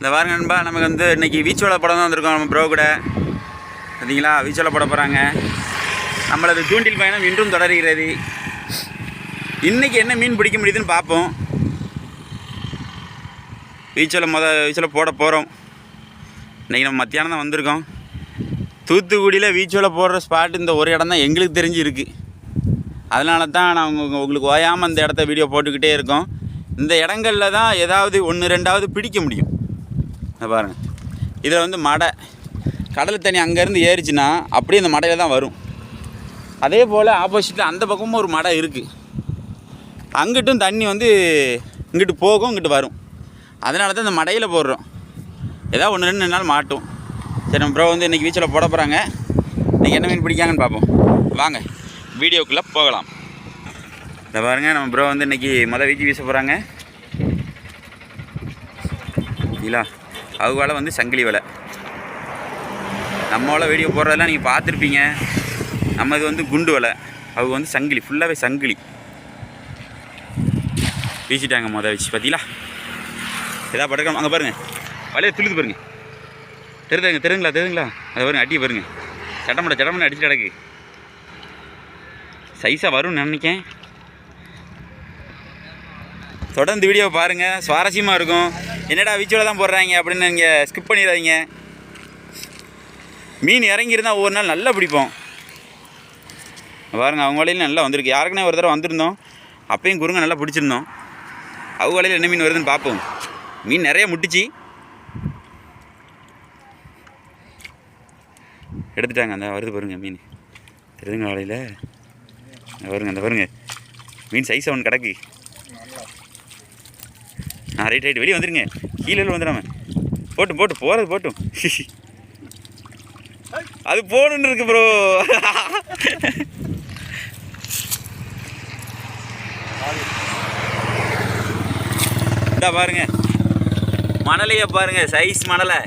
இந்த பாருங்க நண்பா நமக்கு வந்து இன்னைக்கு வீச்சோட படம் தான் வந்திருக்கோம் நம்ம ப்ரோ கூட. பார்த்தீங்களா வீச்சோட போட போகிறாங்க நம்மளது தூண்டில் பயணம் இன்றும் தொடர்கிறது. இன்றைக்கி என்ன மீன் பிடிக்க முடியுதுன்னு பார்ப்போம். வீச்சோல மொதல் வீச்சோல போட போகிறோம் இன்றைக்கி நம்ம மத்தியானம் தான் வந்திருக்கோம். தூத்துக்குடியில் வீச்சோல போடுற ஸ்பாட் இந்த ஒரு இடம் தான் எங்களுக்கு தெரிஞ்சு இருக்குது அதனால தான் நான் உங்களுக்கு ஓயாமல் அந்த இடத்த வீடியோ போட்டுக்கிட்டே இருக்கோம். இந்த இடங்களில் தான் ஏதாவது ஒன்று ரெண்டாவது பிடிக்க முடியும். இதை பாருங்கள் இதில் வந்து மடை. கடல் தண்ணி அங்கேருந்து ஏறிச்சுன்னா அப்படியே இந்த மடையில் தான் வரும். அதே போல் ஆப்போசிட்டில் அந்த பக்கமும் ஒரு மடை இருக்குது அங்கிட்டும் தண்ணி வந்து இங்கிட்டு போகும் இங்கிட்டு வரும். அதனால தான் இந்த மடையில் போடுறோம். ஏதாவது ஒன்று ரெண்டு நாள் மாட்டும். சரி நம்ம ப்ரோ வந்து இன்றைக்கி வீச்சில் போட போகிறாங்க இன்றைக்கி என்ன மீன் பிடிக்காங்கன்னு பார்ப்போம் வாங்க வீடியோக்குள்ளே போகலாம். இந்த பாருங்கள் நம்ம ப்ரோ வந்து இன்றைக்கி மொதல் வீச்சு வீச போகிறாங்க இல்லா. அவங்க வேலை வந்து சங்கிலி வலை. நம்மளோட வீடியோ போடுறதெல்லாம் நீங்கள் பார்த்துருப்பீங்க. நம்ம இது வந்து குண்டு வலை. அவங்க வந்து சங்கிலி ஃபுல்லாகவே சங்கிலி. வீசிட்டாங்க மொதல் வச்சு பார்த்தீங்களா எதா படுக்க அங்கே பாருங்கள் வலையை துளுது பாருங்க. தெரியுதுங்க தெரியுங்களா தெரியுங்களா? அதை பாருங்க அடியை பாருங்க. சட்டமட சட்டமட அடிச்சு கிடக்கு. சைஸாக வரும்னு நினைக்கேன். தொடர்ந்து வீடியோ பாருங்கள் சுவாரஸ்யமாக இருக்கும். என்னடா வீச்சோட தான் போடுறாங்க அப்படின்னு நீங்கள் ஸ்கிப் பண்ணிடாதீங்க. மீன் இறங்கியிருந்தால் ஒவ்வொரு நாள் நல்லா பிடிப்போம். பாருங்கள் அவங்க வலையில் நல்லா வந்திருக்கு. யாருக்குனே ஒரு தடவை வந்திருந்தோம். அப்பயும் குருங்க நல்லா பிடிச்சிருந்தோம். அவங்க வலையில் என்ன மீன் வருதுன்னு பார்ப்போம். மீன் நிறைய முட்டுச்சு. எடுத்துட்டாங்க அந்த வருது பாருங்க மீன். தெரியுதுங்க வலையில் வருங்க அந்த பாருங்க. மீன் சைஸ் ஒன்று கிடக்கு. ஆ ரைட் ரைட் வெளியே வந்துருங்க. கீழே வந்துடாம. போட்டும் போட்டு போகிறது போட்டும். அது போகணுன்னு இருக்கு ப்ரோ இந்தா பாருங்க. மணலையை பாருங்க சைஸ் மணலை.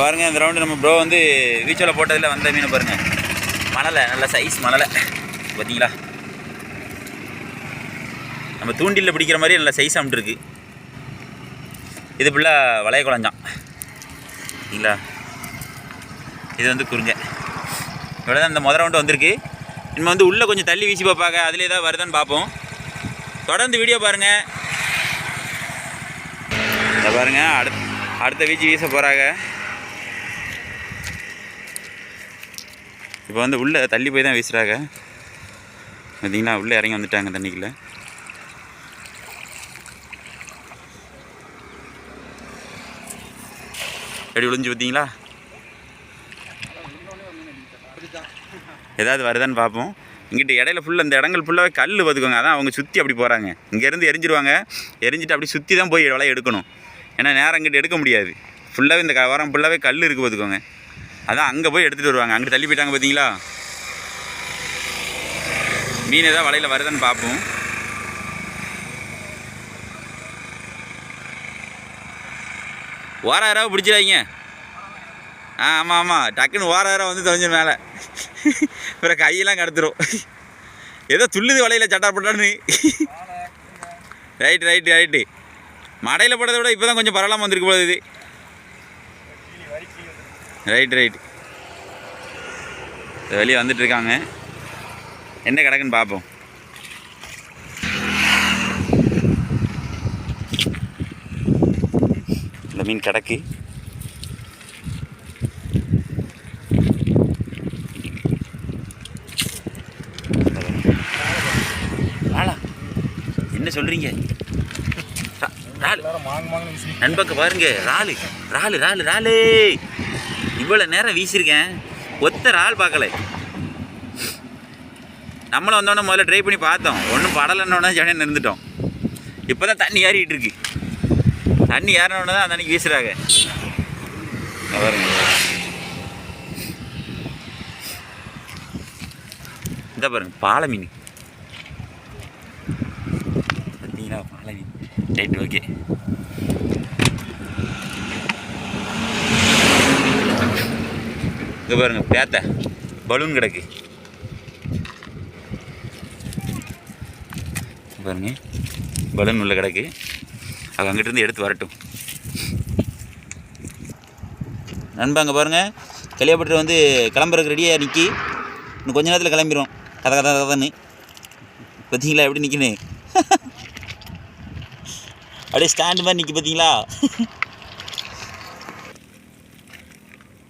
பாருங்க இந்த ரவுண்டு நம்ம ப்ரோ வந்து வீச்சோல போட்டதில் வந்த மீனை பாருங்க. மணலை நல்ல சைஸ் மணலை. பார்த்தீங்களா? நம்ம தூண்டிலில் பிடிக்கிற மாதிரி நல்ல சைஸ் அமிட்டுருக்கு இது ஃபுல்லாக வளைய குழஞ்சான் சரிங்களா இது வந்து குறுங்க. இவ்வளோ தான் இந்த முதல் ரவுண்டு வந்திருக்கு. நம்ம வந்து உள்ளே கொஞ்சம் தள்ளி வீசி பார்ப்பாங்க. அதில் ஏதாவது வருதான்னு பார்ப்போம். தொடர்ந்து வீடியோ பாருங்கள் இதை பாருங்கள் அடுத்த அடுத்த வீச்சு வீச போகிறாங்க இப்போ வந்து உள்ளே தள்ளி போய் தான் வீசுகிறாங்க பார்த்தீங்களா உள்ளே இறங்கி வந்துட்டாங்க தண்ணிக்குள்ளே எப்படி விழுஞ்சு பார்த்தீங்களா? ஏதாவது வருதான்னு பார்ப்போம். இங்கிட்ட இடையில ஃபுல்லாக இந்த இடங்கள் ஃபுல்லாகவே கல் பார்த்துக்கோங்க அதான் அவங்க சுற்றி அப்படி போகிறாங்க இங்கேருந்து எரிஞ்சிருவாங்க. எரிஞ்சிட்டு அப்படி சுற்றி தான் போய் வலையை எடுக்கணும். ஏன்னா நேரம் இங்கிட்ட எடுக்க முடியாது. ஃபுல்லாகவே இந்த க- வாரம் ஃபுல்லாகவே கல் இருக்குது பார்த்துக்கோங்க அதான் அங்கே போய் எடுத்துகிட்டு வருவாங்க. அங்கே தள்ளி போயிட்டாங்க பார்த்தீங்களா மீன் ஏதாவது வலையில் வருதான்னு பார்ப்போம் ஓர யாராவது பிடிச்சிடாங்க ஆ ஆமாம் ஆமாம் டக்குன்னு ஓர யாராவது வந்து தொலைஞ்ச மேலே. அப்புறம் கையெல்லாம் கடத்துரும். ஏதோ துள்ளுது வலையில் சட்டா போட்டான்னு. ரைட்டு ரைட்டு ரைட்டு மடையில் போட்டதை விட இப்போ தான் கொஞ்சம் பரவாயில்லாம வந்திருக்கு போகுது இது ரைட் ரைட். வெளியே வந்துட்டு இருக்காங்க என்ன கிடக்குன்னு பார்ப்போம். இந்த மீன் கிடக்கு. என்ன ராலு. நண்பக்க பாருங்க. ராலு ராலு ராலு ராலு. இவ்வளோ நேரம் வீசியிருக்கேன். ஒத்த ஆள் பார்க்கல. நம்மளும் வந்தோடனே முதல்ல ட்ரை பண்ணி பார்த்தோம். ஒன்றும் படலைன்னொடனே ஜனியாக நிறுந்துட்டோம் இப்போ தான் தண்ணி ஏறிட்டு இருக்கு. தண்ணி ஏறினோடனே தான் அந்த அன்னைக்கு வீசுகிறாங்க இந்த பாருங்க. பாலை மீன் பார்த்தீங்களா பாலை மீன் ரைட் ஓகே இங்கே பாருங்கள் பேத்த. பலூன் கிடக்கு. பாருங்க பலூன் உள்ள கிடக்கு. அது அங்கிட்டிருந்து எடுத்து வரட்டும். நண்பா அங்கே பாருங்கள் கலியாப்பட்டு வந்து கிளம்புறதுக்கு ரெடியாக நிற்கி இன்னும் கொஞ்ச நேரத்தில் கிளம்பிடும் கதை கதை கதைன்னு. பார்த்தீங்களா எப்படி நிற்கின்னு அப்படியே ஸ்டாண்டு மாதிரி நிற்கி பார்த்தீங்களா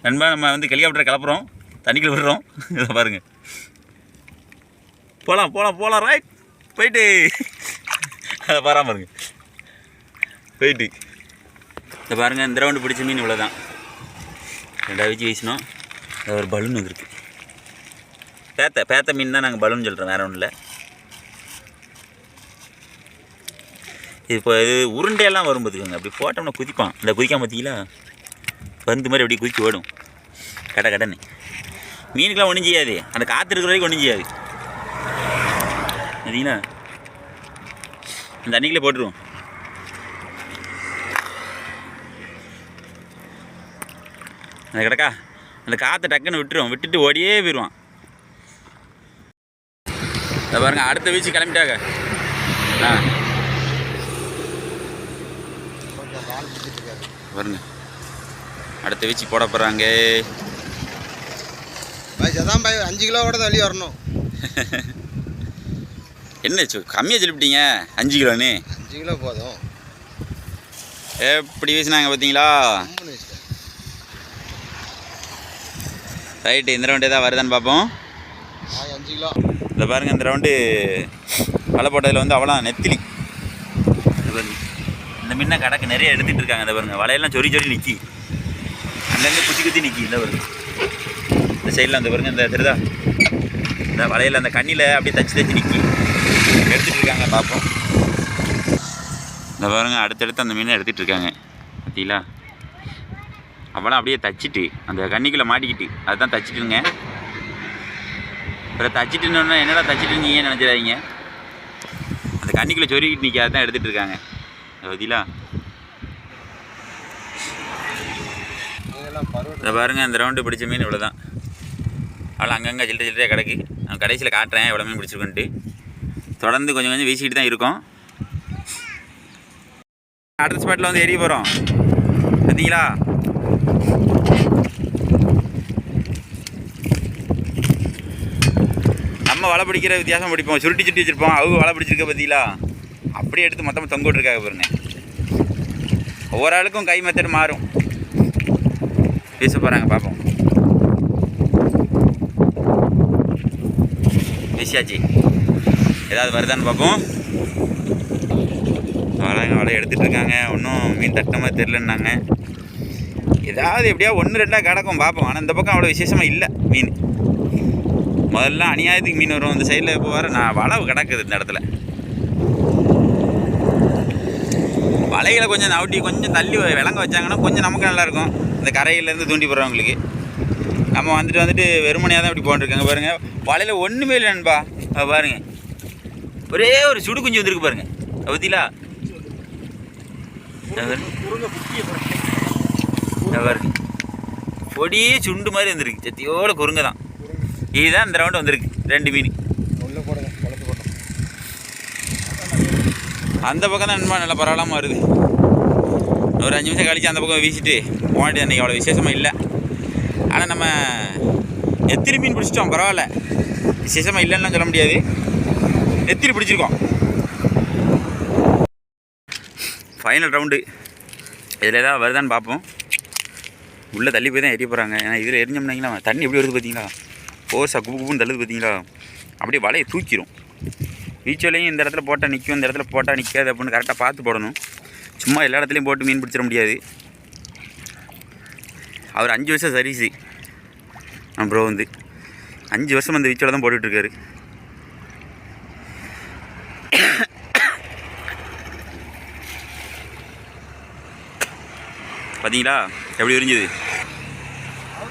நண்பா நம்ம வந்து ஹெலிகாப்டரை கிளப்புறோம். தண்ணிக்குள்ள விடுறோம். இதை பாருங்கள் போகலாம் போகலாம் போகலாம் ரைட் போயிட்டு. அதை பாராம பாருங்க. போயிட்டு. இதை பாருங்கள் இந்த ரவுண்டு பிடிச்ச மீன் இவ்வளோ தான் ரெண்டாவது வச்சு வீசினோம். அது ஒரு பலூன் வந்துருக்கு. பேத்த பேத்த மீன் தான் நாங்கள் பலூன் சொல்கிறோம் வேற ஒன்றும் இல்லை இது இப்போ இது உருண்டையெல்லாம் வரும் பார்த்துக்கோங்க அப்படி போட்டோம்னா குதிப்பான். இந்த குதிக்காம பார்த்தீங்களா பருந்து மாதிரி அப்படியே குதிச்சு ஓடும். கடை கடன்னு. மீனுக்கெல்லாம் ஒன்றும் செய்யாது. அந்த காற்று இருக்கிற வரைக்கும் ஒன்றும் செய்யாது. சரிங்களா? அந்த அன்னைக்கில் போட்டுருவோம். அந்த கிடக்கா அந்த காற்றை டக்குன்னு விட்டுருவோம். விட்டுட்டு ஓடியே போயிடுவான். இதை பாருங்க அடுத்த வீச்சு கிளம்பிட்டாங்க. ஆ. பாருங்கள் அடுத்த வீச்சு போட போகிறாங்க பாய் சதான் பாய் அஞ்சு கிலோவோட தான் வெளியே வரணும். என்ன கம்மியாக சொல்லிவிட்டீங்க அஞ்சு கிலோன்னு? அஞ்சு கிலோ போதும். எப்படி வீசினாங்க பார்த்தீங்களா? ரைட்டு இந்த ரவுண்டு ஏதாவது வருதான்னு பார்ப்போம். அஞ்சு கிலோ. இந்த பாருங்க இந்த ரவுண்டு வலை போட்டதில் வந்து அவ்வளோ நெத்திலி. இது இந்த முன்ன கடக்கு நிறைய எடுத்துகிட்டு இருக்காங்க இந்த பாருங்க வலையெல்லாம் சொறி சொறி நிற்கி அங்கங்கே குத்தி குத்தி நிற்கி இந்த வருது இந்த சைடில் அந்த பாருங்க இந்த தெரியுதா? இந்த வலையில் அந்த கண்ணியில் அப்படியே தச்சு தச்சு நிற்கி எடுத்துகிட்டு இருக்காங்க பார்ப்போம் இந்த பாருங்க அடுத்தடுத்து அந்த மீனை எடுத்துகிட்டு இருக்காங்க. பார்த்தீங்களா அவெல்லாம் அப்படியே தச்சிட்டு அந்த கண்ணிக்குள்ளே மாட்டிக்கிட்டு அதுதான் தச்சிட்டுங்க. அப்புறம் தச்சிட்டுன்னு என்னடா தச்சிட்டு இருந்தீங்கன்னு நினச்சிடாதீங்க. அந்த கண்ணிக்குள்ளே சொருகிட்டு நிற்காத தான் எடுத்துகிட்டு இருக்காங்க. பார்த்தீங்களா இதை பாருங்கள் இந்த ரவுண்டு பிடிச்ச மீன் இவ்வளோ தான் அவ்வளோ அங்கங்கே சில்லறை சில்லறையாக கிடக்கு. நான் கடைசியில் காட்டுறேன் எவ்வளோ மீன் பிடிச்சிருக்குன்ட்டு. தொடர்ந்து கொஞ்சம் கொஞ்சம் வீசிக்கிட்டு தான் இருக்கும். அடுத்த ஸ்பாட்டில் வந்து எரிய போகிறோம் பார்த்தீங்களா நம்ம வலை பிடிக்கிற வித்தியாசம் பிடிப்போம். சுருட்டி சுருட்டி வச்சுருப்போம். அவங்க வலை பிடிச்சிருக்க பார்த்தீங்களா அப்படியே எடுத்து மொத்தமாக தொங்க விட்டுருக்காங்க பாருங்க. ஒவ்வொரு ஆளுக்கும் கை மெத்தட் மாறும். பேச போகிறாங்க பார்ப்போம் பேசியாச்சு. ஏதாவது வருதான்னு பார்ப்போம் வலைங்க வலை எடுத்துகிட்டு இருக்காங்க. ஒன்றும் மீன் தட்டமாக தெரிலன்னாங்க ஏதாவது எப்படியா ஒன்று ரெண்டாக கிடக்கும் பார்ப்போம் ஆனால் இந்த பக்கம் அவ்வளோ விசேஷமாக இல்லை மீன். முதல்ல அநியாயத்துக்கு மீன் வரும். இந்த சைடில் இப்போ வர நான் வளவு கிடக்குது இந்த இடத்துல. வலைகளை கொஞ்சம் நவுட்டி கொஞ்சம் தள்ளி விளங்க வச்சாங்கன்னா கொஞ்சம் நமக்கு நல்லாயிருக்கும் இந்த கரையிலேருந்து தூண்டி போடுறவங்களுக்கு. நம்ம வந்துட்டு வந்துட்டு வெறுமனையாக தான் இப்படி போட்டுருக்காங்க. பாருங்கள் வலையில் ஒன்றுமே இல்லை நண்பா. அது பாருங்க. ஒரே ஒரு சுடு குஞ்சு வந்திருக்கு பாருங்க. பத்திலா? பாருங்க. பொடியே சுண்டு மாதிரி வந்திருக்கு. சத்தியோட குறுங்க தான் இதுதான் இந்த ரவுண்டு வந்திருக்கு. ரெண்டு மீன். அந்த பக்கம் தான் நண்பா நல்லா பரவாயில்லாமல் வருது. ஒரு அஞ்சு நிமிஷம் கழித்து அந்த பக்கம் வீசிட்டு போனாட்டி அன்றைக்கி அவ்வளோ விசேஷமாக இல்லை. ஆனால் நம்ம எத்திரி மீன் பிடிச்சிட்டோம் பரவாயில்ல. விசேஷமாக இல்லைன்னு சொல்ல முடியாது. எத்திரி பிடிச்சிருக்கோம். ஃபைனல் ரவுண்டு இதில் ஏதாவது வருதான்னு பார்ப்போம். உள்ளே தள்ளி போய் தான் எரிய போகிறாங்க ஏன்னா இதில் எரிஞ்சோம்னாங்களா தண்ணி எப்படி வருது பார்த்தீங்களா? ஃபோர்ஸாக குப்பு குப்புன்னு தள்ளுது பார்த்தீங்களா? அப்படியே வலையை தூக்கிடும் வீச்சுவலையும் இந்த இடத்துல போட்டால் நிற்கும் இந்த இடத்துல போட்டால் நிற்காது அப்படின்னு கரெக்டாக பார்த்து போடணும். சும்மா எல்லா இடத்துலையும் போட்டு மீன் பிடிச்சிட முடியாது. அவர் அஞ்சு வருஷம் சர்வீஸு ப்ரோ வந்து. அஞ்சு வருஷம் அந்த வீச்சோட தான் போட்டுட்ருக்காரு பார்த்தீங்களா எப்படி விரிஞ்சுது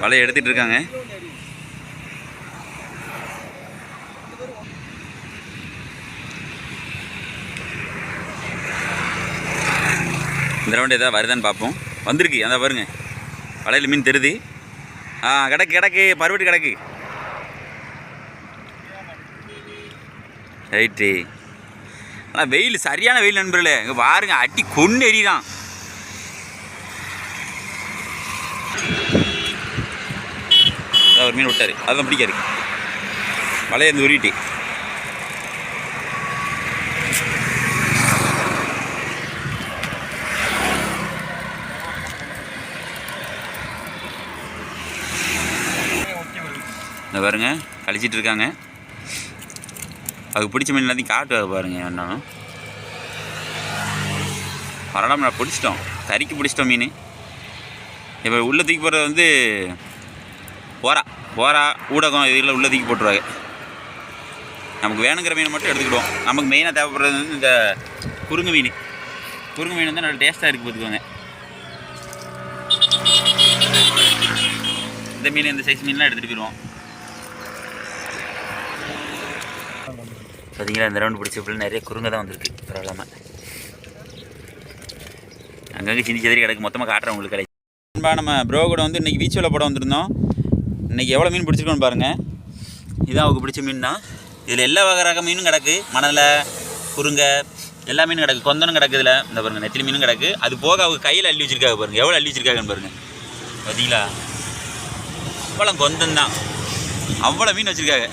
வலையை எடுத்துகிட்டு இருக்காங்க. இந்த ரவுண்டு எதாவது வருதான்னு பார்ப்போம். வந்திருக்கு. அந்த பாருங்க. வலையில் மீன் தெரியுது. ஆ கிடக்கு கிடக்கு. பருவட்டு கிடக்கு. ரைட்டு ஆனால் வெயில் சரியான வெயில் நண்பர்களே. இங்கே பாருங்க அட்டி கொண்டு எரிதான் ஒரு மீன் விட்டாரு. அதுதான் பிடிக்காரு வலையை இருந்து உருவிட்டு. இந்த பாருங்க கழிச்சிட்டு இருக்காங்க. அதுக்கு பிடிச்ச மீன் எல்லாத்தையும் காட்டு பாருங்க வேணாலும் வரலாம் நான் பிடிச்சிட்டோம். தறிக்கு பிடிச்சிட்டோம் மீன். இப்போ உள்ள தூக்கி போடுறது வந்து போரா. போரா ஊடகம் இதில் உள்ள தூக்கி போட்டுருவாங்க. நமக்கு வேணுங்கிற மீனை மட்டும் எடுத்துக்கிடுவோம். நமக்கு மெயினாக தேவைப்படுறது வந்து இந்த குறுங்கு மீன். குறுங்கு மீன் வந்து நல்ல டேஸ்ட்டாக இருக்குது பார்த்துக்கோங்க. இந்த மீன் இந்த சைஸ் மீன்லாம் எடுத்துகிட்டு போயிடுவோம். பார்த்தீங்களா இந்த ரவுண்டு பிடிச்ச பிள்ளை நிறைய குறுங்க தான் வந்திருக்கு பரவாயில்லாமல் அங்கங்கே சிந்தி சிதறி கிடக்கு மொத்தமாக காட்டுறேன் உங்களுக்கு கிடைக்கும் நண்பா நம்ம ப்ரோ கூட வந்து இன்றைக்கி வீச்சு வேலை போட வந்திருந்தோம். இன்றைக்கி எவ்வளோ மீன் பிடிச்சிருக்கோன்னு பாருங்கள் இதான் அவங்க பிடிச்ச மீன் தான். இதில் எல்லா வகை ரக மீனும் கிடக்கு. மணலை குறுங்க எல்லா மீனும் கிடக்கு. கொந்தனும் கிடக்கு இதில். இந்த பாருங்கள் நெத்திலி மீனும் கிடக்கு. அது போக அவங்க கையில் அள்ளி வச்சிருக்காங்க பாருங்கள் எவ்வளோ அள்ளி வச்சிருக்காங்கன்னு பாருங்கள் பார்த்தீங்களா அவ்வளோ கொந்தன் தான். அவ்வளோ மீன் வச்சுருக்காங்க.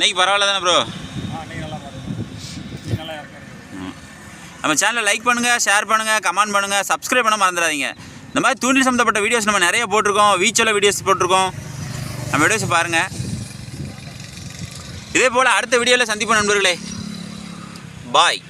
இன்னைக்கு பரவாயில்ல தானே ப்ரோ நம்ம சேனலை லைக் பண்ணுங்கள் ஷேர் பண்ணுங்கள் கமெண்ட் பண்ணுங்கள் சப்ஸ்கிரைப் பண்ண மறந்துடாதீங்க. இந்த மாதிரி தூண்டில் சம்மந்தப்பட்ட வீடியோஸ் நம்ம நிறைய போட்டிருக்கோம் வீச்சோல வீடியோஸ் போட்டிருக்கோம். நம்ம வீடியோஸ் பாருங்கள் இதே போல் அடுத்த வீடியோவில் சந்திப்போம் நண்பர்களே. பாய்